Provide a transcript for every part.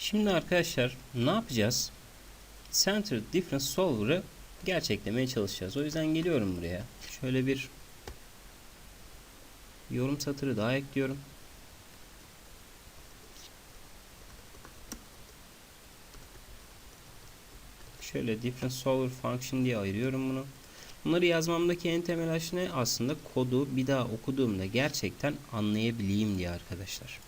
Şimdi arkadaşlar ne yapacağız? Center Difference Solver'ı gerçeklemeye çalışacağız. O yüzden geliyorum buraya. Şöyle bir yorum satırı daha ekliyorum. Şöyle Difference Solver Function diye ayırıyorum bunu. Bunları yazmamdaki en temel aş ne? Aslında kodu bir daha okuduğumda gerçekten anlayabileyim diye arkadaşlar.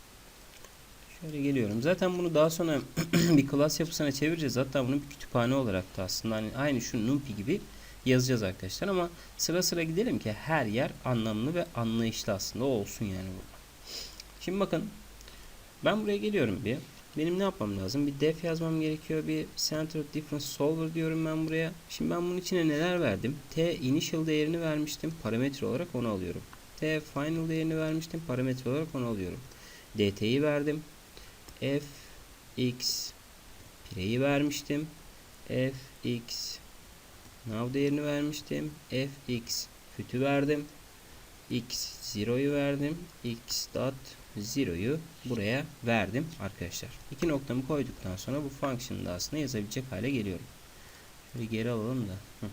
Şöyle geliyorum. Zaten bunu daha sonra bir klas yapısına çevireceğiz. Hatta bunu bir kütüphane olarak da aslında hani aynı şu NumPy gibi yazacağız arkadaşlar. Ama sıra sıra gidelim ki her yer anlamlı ve anlayışlı aslında olsun yani burada. Şimdi bakın ben buraya geliyorum bir. Benim ne yapmam lazım? Bir def yazmam gerekiyor. Bir center difference solver diyorum ben buraya. Şimdi ben bunun içine neler verdim? T initial değerini vermiştim. Parametre olarak onu alıyorum. T final değerini vermiştim. Parametre olarak onu alıyorum. dt'yi verdim. F x pireyi vermiştim. f x now değerini vermiştim. f x fütü verdim. x zero'yu verdim. x dot zero'yu buraya verdim arkadaşlar. İki noktamı koyduktan sonra bu function'ı da aslında yazabilecek hale geliyorum. Şöyle geri alalım da.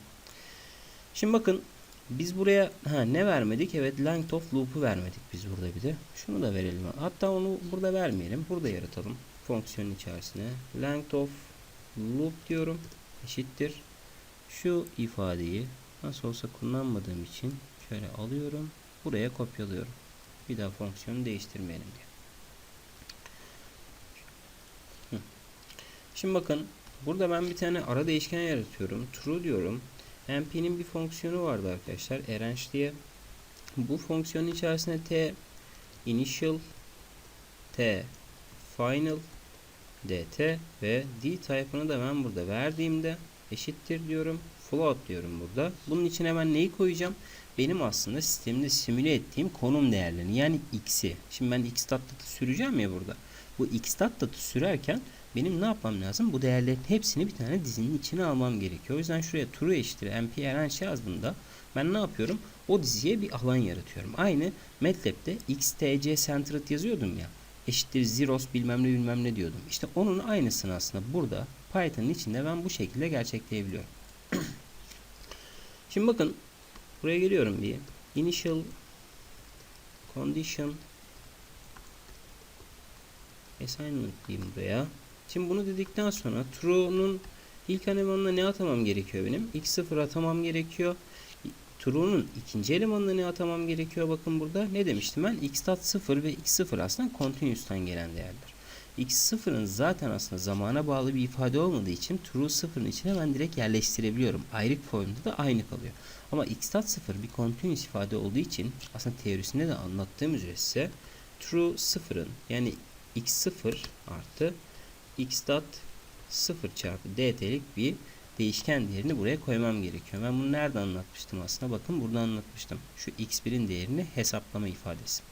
Şimdi bakın biz buraya ha, ne vermedik? Evet length of loop'u vermedik biz burada bir de. Şunu da verelim. Hatta onu burada vermeyelim. Burada yaratalım. Fonksiyonun içerisine. Length of loop diyorum. Eşittir. Şu ifadeyi nasıl olsa kullanmadığım için şöyle alıyorum. Buraya kopyalıyorum. Bir daha fonksiyonu değiştirmeyelim diye. Şimdi bakın burada ben bir tane ara değişken yaratıyorum. True diyorum. NP'nin bir fonksiyonu vardı arkadaşlar. Arrange diye. Bu fonksiyonun içerisine t initial t final dt ve d type'ını da ben burada verdiğimde eşittir diyorum. Float diyorum burada. Bunun içine ben neyi koyacağım? Benim aslında sistemde simüle ettiğim konum değerlerini yani x'i. Şimdi ben x datlatı süreceğim ya burada. Bu x datlatı sürerken benim ne yapmam lazım? Bu değerlerin hepsini bir tane dizinin içine almam gerekiyor. O yüzden şuraya true eşittir np arrange yazdığımda ben ne yapıyorum? O diziye bir alan yaratıyorum. Aynı MATLAB'de xtc centered yazıyordum ya. Eşittir zeros bilmem ne bilmem ne diyordum. İşte onun aynısını aslında burada Python'ın içinde ben bu şekilde gerçekleyebiliyorum. Şimdi bakın buraya geliyorum bir. Initial condition assignment diyeyim buraya. Şimdi bunu dedikten sonra true'nun ilk elemanına ne atamam gerekiyor benim? x0 atamam gerekiyor. True'nun ikinci elemanına ne atamam gerekiyor? Bakın burada ne demiştim ben? x dot 0 ve x0 aslında continuous'tan gelen değerler. x0'ın zaten aslında zamana bağlı bir ifade olmadığı için true 0'ın içine ben direkt yerleştirebiliyorum. Ayrık formunda da aynı kalıyor. Ama x dot 0 bir continuous ifade olduğu için aslında teorisinde de anlattığım üzere size true 0'ın yani x0 artı x dot 0 çarpı dt'lik bir değişken değerini buraya koymam gerekiyor. Ben bunu nerede anlatmıştım aslında? Bakın burada anlatmıştım. Şu x1'in değerini hesaplama ifadesi.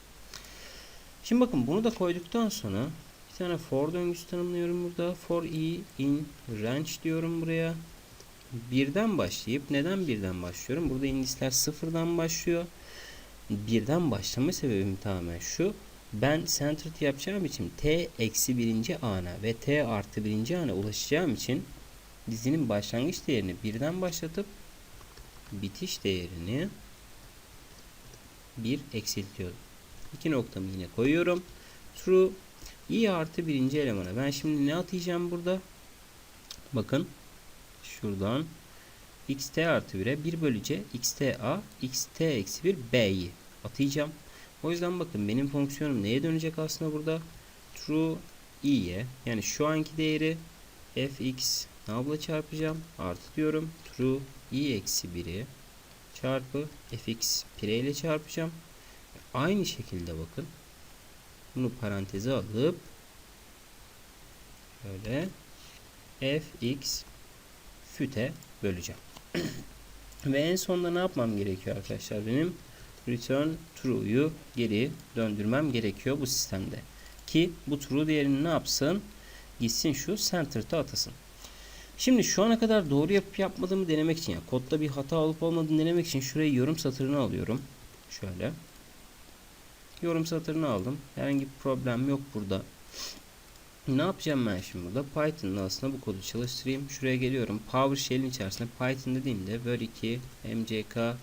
Şimdi bakın bunu da koyduktan sonra bir tane for döngüsü tanımlıyorum burada. For i in range diyorum buraya. Birden başlayıp neden birden başlıyorum? Burada indisler sıfırdan başlıyor. Birden başlama sebebim tamamen şu ben centered yapacağım için t eksi birinci ana ve t artı birinci ana ulaşacağım için dizinin başlangıç değerini birden başlatıp bitiş değerini bir eksiltiyorum. İki noktamı yine koyuyorum. True i artı birinci elemana. Ben şimdi ne atayacağım burada? Bakın şuradan xt artı 1'e 1 bölü c xta xt eksi 1 b'yi atayacağım. O yüzden bakın benim fonksiyonum neye dönecek aslında burada? True i'ye yani şu anki değeri fx nabla çarpacağım. Artı diyorum. True i eksi 1'i çarpı fx pire ile çarpacağım. Aynı şekilde bakın. Bunu paranteze alıp şöyle fx füte böleceğim. Ve en sonunda ne yapmam gerekiyor arkadaşlar benim? Return true'yu geri döndürmem gerekiyor bu sistemde. Ki bu true değerini ne yapsın? Gitsin şu centered'a atasın. Şimdi şu ana kadar doğru yapıp yapmadığımı denemek için yani kodda bir hata olup olmadığını denemek için şuraya yorum satırını alıyorum. Şöyle. Yorum satırını aldım. Herhangi bir problem yok burada. Ne yapacağım ben şimdi burada? Python'da aslında bu kodu çalıştırayım. Şuraya geliyorum. PowerShell'in içerisinde Python dediğimde var2 mck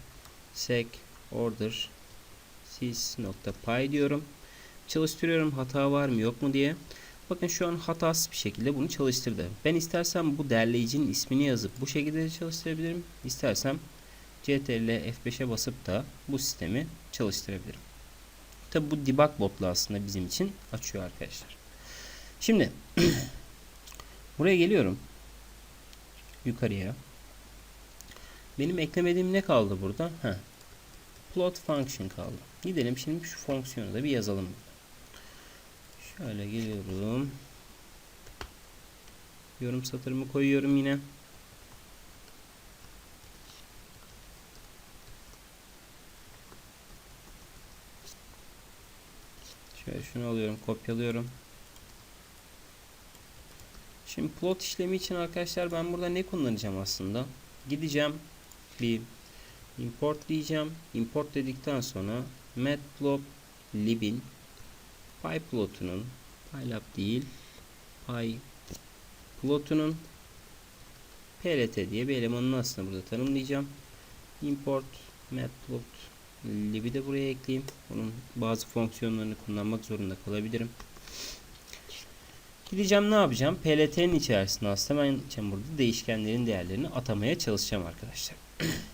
sec order sys.py diyorum. Çalıştırıyorum hata var mı yok mu diye. Bakın şu an hatasız bir şekilde bunu çalıştırdı. Ben istersem bu derleyicinin ismini yazıp bu şekilde de çalıştırabilirim. İstersem CTRL F5'e basıp da bu sistemi çalıştırabilirim. Tabi bu debug botlu aslında bizim için açıyor arkadaşlar. Şimdi buraya geliyorum. Yukarıya. Benim eklemediğim ne kaldı burada? Heh. Plot function kaldı. Gidelim şimdi şu fonksiyonu da bir yazalım. Şöyle geliyorum. Yorum satırımı koyuyorum yine. Şöyle şunu alıyorum, kopyalıyorum. Şimdi plot işlemi için arkadaşlar ben burada ne kullanacağım aslında? Gideceğim bir import diyeceğim. Import dedikten sonra matplotlib'in pyplotunun pylab değil pyplotunun plt diye bir elemanını aslında burada tanımlayacağım. Import matplotlib'i de buraya ekleyeyim. Onun bazı fonksiyonlarını kullanmak zorunda kalabilirim. Gideceğim ne yapacağım? PLT'nin içerisinde aslında ben burada değişkenlerin değerlerini atamaya çalışacağım arkadaşlar.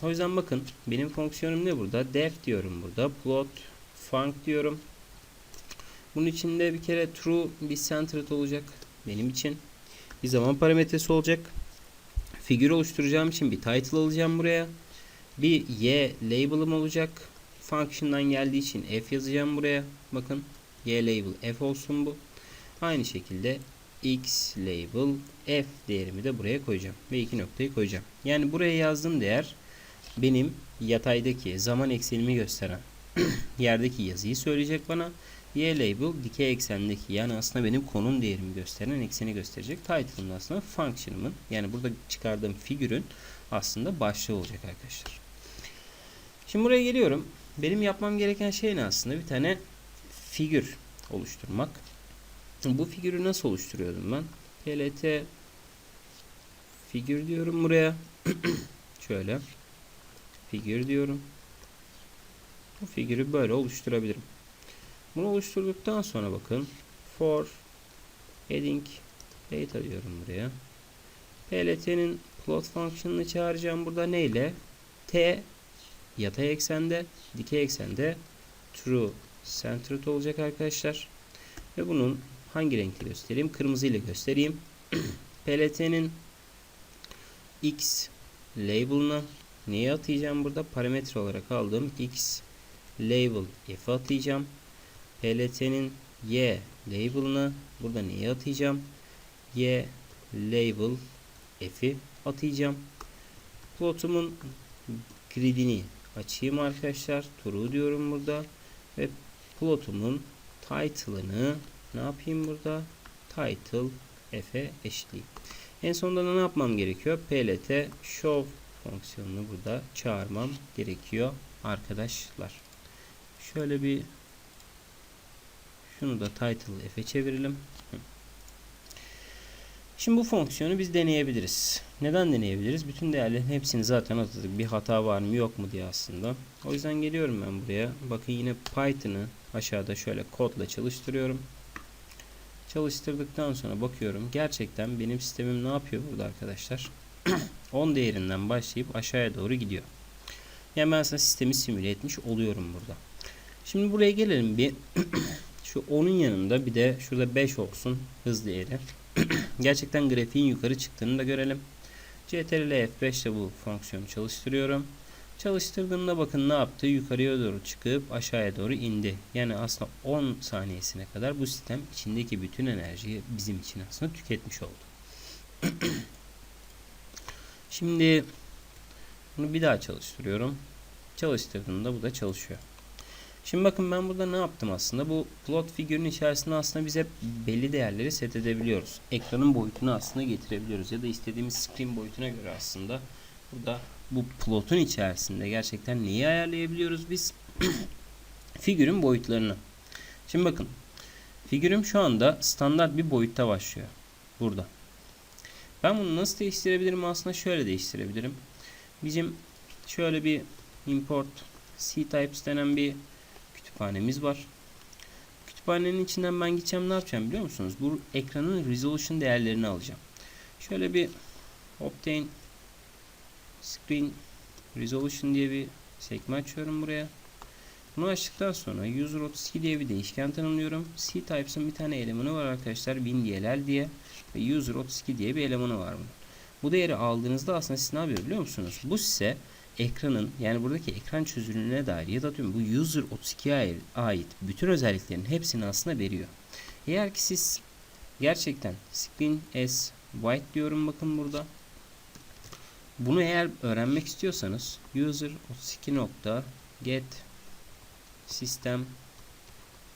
O yüzden bakın benim fonksiyonum ne burada? Def diyorum burada. Plot func diyorum. Bunun içinde bir kere true bir centered olacak benim için. Bir zaman parametresi olacak. Figür oluşturacağım için bir title alacağım buraya. Bir y label'ım olacak. Function'dan geldiği için f yazacağım buraya. Bakın y label f olsun bu. Aynı şekilde x label f değerimi de buraya koyacağım. Ve iki noktayı koyacağım. Yani buraya yazdığım değer benim yataydaki zaman eksenimi gösteren yerdeki yazıyı söyleyecek bana. Y label dikey eksendeki yani aslında benim konum değerimi gösteren ekseni gösterecek. Title'ın aslında function'ımın yani burada çıkardığım figürün aslında başlığı olacak arkadaşlar. Şimdi buraya geliyorum. Benim yapmam gereken şey ne aslında? Bir tane figür oluşturmak. Bu figürü nasıl oluşturuyordum ben? PLT figür diyorum buraya. Şöyle. Figür diyorum. Bu figürü böyle oluşturabilirim. Bunu oluşturduktan sonra bakın for heading data diyorum buraya. PLT'nin plot function'ını çağıracağım burada neyle? T yatay eksende, dikey eksende true centered olacak arkadaşlar. Ve bunun hangi renkle göstereyim? Kırmızı ile göstereyim. PLT'nin x label'ını neye atayacağım burada? Parametre olarak aldığım x label f atayacağım. PLT'nin y label'ını burada neye atayacağım? y label f'i atayacağım. Plotumun gridini açayım arkadaşlar. True diyorum burada. Ve plotumun title'ını ne yapayım burada? Title f'e eşitleyeyim. En sonunda ne yapmam gerekiyor? plt show fonksiyonunu burada çağırmam gerekiyor arkadaşlar. Şöyle bir şunu da title f'e çevirelim. Şimdi bu fonksiyonu biz deneyebiliriz. Neden deneyebiliriz? Bütün değerlerin hepsini zaten atadık. Bir hata var mı yok mu diye aslında. O yüzden geliyorum ben buraya. Bakın yine Python'ı aşağıda şöyle kodla çalıştırıyorum. Çalıştırdıktan sonra bakıyorum. Gerçekten benim sistemim ne yapıyor burada arkadaşlar? 10 değerinden başlayıp aşağıya doğru gidiyor. Yani ben aslında sistemi simüle etmiş oluyorum burada. Şimdi buraya gelelim bir. Şu 10'un yanında bir de şurada 5 olsun hız değeri. Gerçekten grafiğin yukarı çıktığını da görelim. CTRL F5 ile bu fonksiyonu çalıştırıyorum. Çalıştırdığımda bakın ne yaptı? Yukarıya doğru çıkıp aşağıya doğru indi. Yani aslında 10 saniyesine kadar bu sistem içindeki bütün enerjiyi bizim için aslında tüketmiş oldu. Şimdi bunu bir daha çalıştırıyorum. Çalıştırdığımda bu da çalışıyor. Şimdi bakın ben burada ne yaptım aslında? Bu plot figürün içerisinde aslında biz hep belli değerleri set edebiliyoruz. Ekranın boyutunu aslında getirebiliyoruz. Ya da istediğimiz screen boyutuna göre aslında burada bu plotun içerisinde gerçekten neyi ayarlayabiliyoruz biz? Figürün boyutlarını. Şimdi bakın. Figürüm şu anda standart bir boyutta başlıyor. Burada. Ben bunu nasıl değiştirebilirim? Aslında şöyle değiştirebilirim. Bizim şöyle bir import C-types denen bir kütüphanemiz var. Kütüphanenin içinden ben gideceğim ne yapacağım biliyor musunuz? Bu ekranın resolution değerlerini alacağım. Şöyle bir obtain screen resolution diye bir sekme açıyorum buraya. Bunu açtıktan sonra user32 diye bir değişken tanımlıyorum. C-types'ın bir tane elemanı var arkadaşlar. WinDLL diye ve user32 diye bir elemanı var bunun. Bu değeri aldığınızda aslında siz ne yapıyor biliyor musunuz? Bu size ekranın yani buradaki ekran çözünürlüğüne dair ya da tüm bu user 32'ye ait bütün özelliklerin hepsini aslında veriyor. Eğer ki siz gerçekten screen as white diyorum bakın burada. Bunu eğer öğrenmek istiyorsanız user 32 nokta get system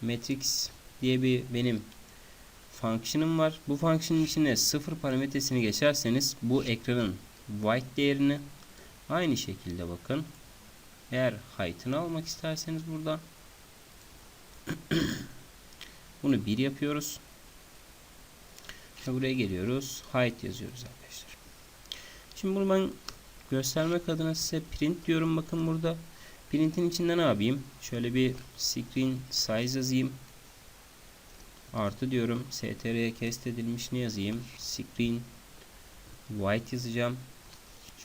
matrix diye bir benim function'ım var. Bu function'ın içine sıfır parametresini geçerseniz bu ekranın white değerini aynı şekilde bakın. Eğer height'ını almak isterseniz burada bunu 1 yapıyoruz. Buraya geliyoruz. Height yazıyoruz arkadaşlar. Şimdi bunu ben göstermek adına size print diyorum bakın burada. Print'in içinde ne yapayım? Şöyle bir screen size yazayım. Artı diyorum. str'ye cast edilmiş ne yazayım? Screen white yazacağım.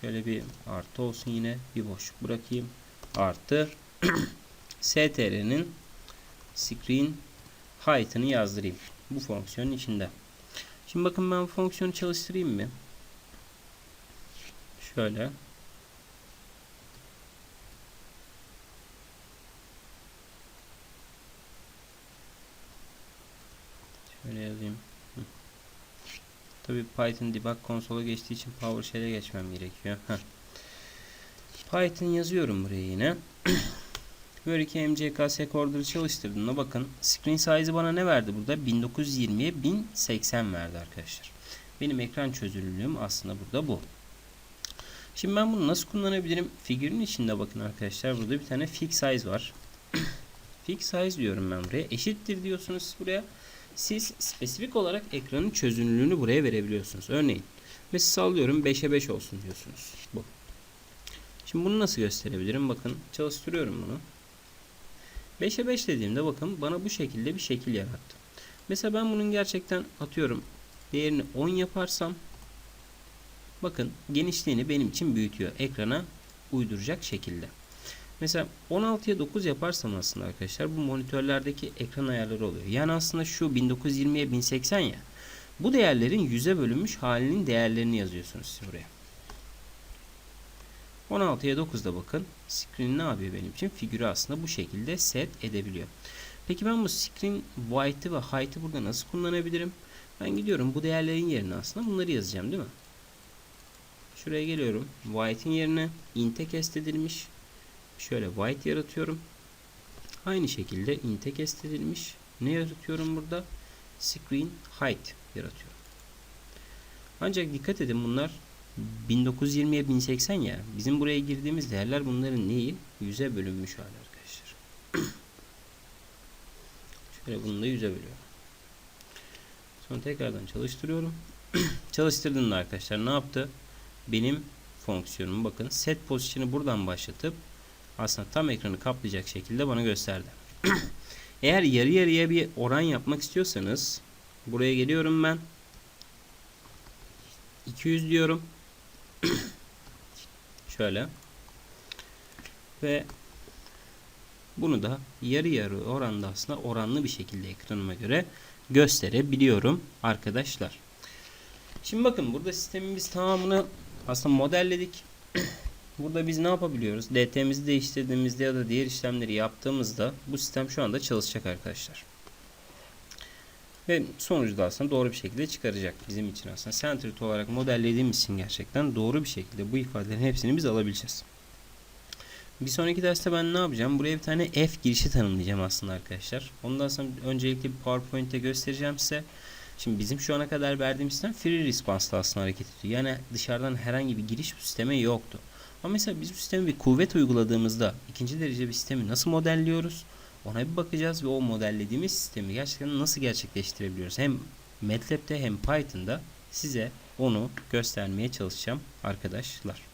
Şöyle bir artı olsun yine. Bir boşluk bırakayım. Artı str'nin screen height'ını yazdırayım. Bu fonksiyonun içinde. Şimdi bakın ben fonksiyonu çalıştırayım mı? Şöyle. Şöyle yazayım. Tabii Python debug konsola geçtiği için PowerShell'e geçmem gerekiyor. Python yazıyorum buraya yine. Böyle ki MCK Secorder'ı çalıştırdığımda bakın screen size'ı bana ne verdi burada? 1920'ye 1080 verdi arkadaşlar. Benim ekran çözünürlüğüm aslında burada bu. Şimdi ben bunu nasıl kullanabilirim? Figürün içinde bakın arkadaşlar burada bir tane fix size var. fix size diyorum ben buraya. Eşittir diyorsunuz buraya. Siz spesifik olarak ekranın çözünürlüğünü buraya verebiliyorsunuz. Örneğin mesela sallıyorum 5'e 5 olsun diyorsunuz. Bu. Şimdi bunu nasıl gösterebilirim? Bakın çalıştırıyorum bunu. 5'e 5 dediğimde bakın bana bu şekilde bir şekil yarattı. Mesela ben bunun gerçekten atıyorum değerini 10 yaparsam bakın genişliğini benim için büyütüyor. Ekrana uyduracak şekilde. Mesela 16'ya 9 yaparsam aslında arkadaşlar bu monitörlerdeki ekran ayarları oluyor. Yani aslında şu 1920'ye 1080 ya. Bu değerlerin yüze bölünmüş halinin değerlerini yazıyorsunuz siz buraya. 16'ya 9'da bakın. Screen ne yapıyor benim için? Figürü aslında bu şekilde set edebiliyor. Peki ben bu screen white'ı ve height'ı burada nasıl kullanabilirim? Ben gidiyorum bu değerlerin yerine aslında bunları yazacağım değil mi? Şuraya geliyorum. White'in yerine int'e kest. Şöyle white yaratıyorum. Aynı şekilde int'e kest edilmiş. Ne yaratıyorum burada? Screen height yaratıyorum. Ancak dikkat edin bunlar 1920'ye 1080 ya. Bizim buraya girdiğimiz değerler bunların neyi? Yüze bölünmüş hali arkadaşlar. Şöyle bunu da yüze bölüyorum. Sonra tekrardan çalıştırıyorum. Çalıştırdığımda arkadaşlar ne yaptı? Benim fonksiyonum bakın set pozisyonu buradan başlatıp aslında tam ekranı kaplayacak şekilde bana gösterdi. Eğer yarı yarıya bir oran yapmak istiyorsanız buraya geliyorum ben. 200 diyorum. Şöyle. Ve bunu da yarı yarı oranda aslında oranlı bir şekilde ekranıma göre gösterebiliyorum arkadaşlar. Şimdi bakın burada sistemimiz tamamını aslında modelledik. Burada biz ne yapabiliyoruz? DT'mizi değiştirdiğimizde ya da diğer işlemleri yaptığımızda bu sistem şu anda çalışacak arkadaşlar. Ve sonucu da aslında doğru bir şekilde çıkaracak bizim için aslında. Centered olarak modellediğimiz için gerçekten doğru bir şekilde bu ifadelerin hepsini biz alabileceğiz. Bir sonraki derste ben ne yapacağım? Buraya bir tane F girişi tanımlayacağım aslında arkadaşlar. Ondan sonra öncelikle bir PowerPoint'te göstereceğim size. Şimdi bizim şu ana kadar verdiğimiz sistem free response'la aslında hareket ediyor. Yani dışarıdan herhangi bir giriş bu sisteme yoktu. Ama mesela biz bu sisteme bir kuvvet uyguladığımızda ikinci derece bir sistemi nasıl modelliyoruz? Ona bir bakacağız ve o modellediğimiz sistemi gerçekten nasıl gerçekleştirebiliyoruz. Hem MATLAB'de hem Python'da size onu göstermeye çalışacağım arkadaşlar.